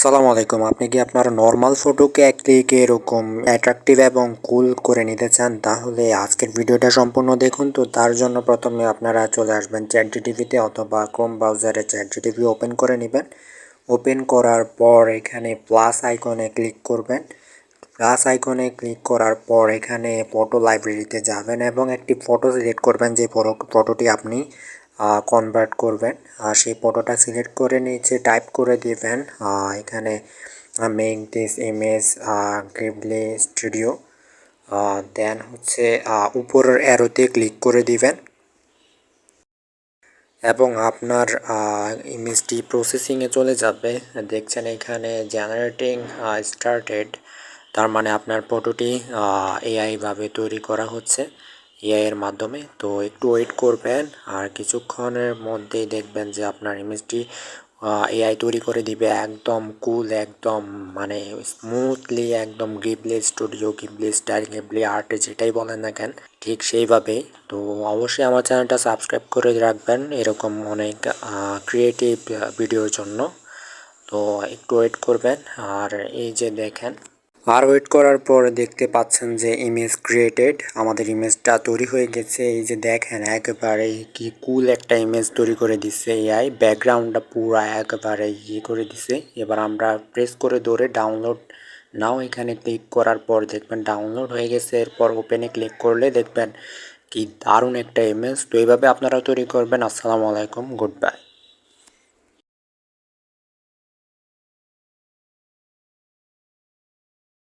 আসসালামু আলাইকুম। আপনি কি আপনার নর্মাল ফটোকে এক ক্লিকে এরকম অ্যাট্রাকটিভ এবং কুল করে নিতে চান? তাহলে আজকের ভিডিওটা সম্পূর্ণ দেখুন তো। তার জন্য প্রথমে আপনারা চলে আসবেন চ্যাট জিটিভিতে অথবা ক্রোম ব্রাউজারে চ্যাট জিটিভি ওপেন করে নেবেন। ওপেন করার পর এখানে প্লাস আইকনে ক্লিক করবেন। প্লাস আইকনে ক্লিক করার পর এখানে ফটো লাইব্রেরিতে যাবেন এবং একটি ফটো সিলেক্ট করবেন যে ফটোটি আপনি কনভার্ট করবেন। আর সেই ফটোটা সিলেক্ট করে নিচে টাইপ করে দিবেন। এখানে make this image Ghibli studio then হচ্ছে উপরের অ্যারোতে ক্লিক করে দিবেন। এবং আপনার ইমেজটি প্রসেসিংয়ে চলে যাবে। দেখছেন এখানে জেনারেটিং স্টার্টেড তার মানে আপনার ফটোটি এআইভাবে তৈরি করা হচ্ছে। এআই এর মাধ্যমে। তো একটু ওয়েট করবেন আর কিছুক্ষণের মধ্যেই দেখবেন যে আপনার ইমেজটি এআই তৈরি করে দিবে একদম কুল একদম মানে স্মুথলি একদম Ghibli studio Ghibli style Ghibli আর্টে যেটাই বলেন না কেন, ঠিক সেইভাবেই। তো অবশ্যই আমার চ্যানেলটা সাবস্ক্রাইব করে রাখবেন এরকম অনেক ক্রিয়েটিভ ভিডিওর জন্য। তো একটু ওয়েট করবেন আর এই যে দেখেন আর ওয়েট করার পর দেখতে পাচ্ছেন যে ইমেজ ক্রিয়েটেড আমাদের ইমেজটা তৈরি হয়ে গেছে। এই যে দেখেন, একেবারে কি কুল একটা ইমেজ তৈরি করে দিচ্ছে এআই ব্যাকগ্রাউন্ডটা পুরো একেবারে ইয়ে করে দিছে। এবার আমরা প্রেস করে ধরে ডাউনলোড নাও এখানে ক্লিক করার পর দেখবেন ডাউনলোড হয়ে গেছে। এরপর ওপেনে ক্লিক করলে দেখবেন কি দারুণ একটা ইমেজ তো এইভাবে আপনারা তৈরি করবেন। আসসালামু আলাইকুম। Good bye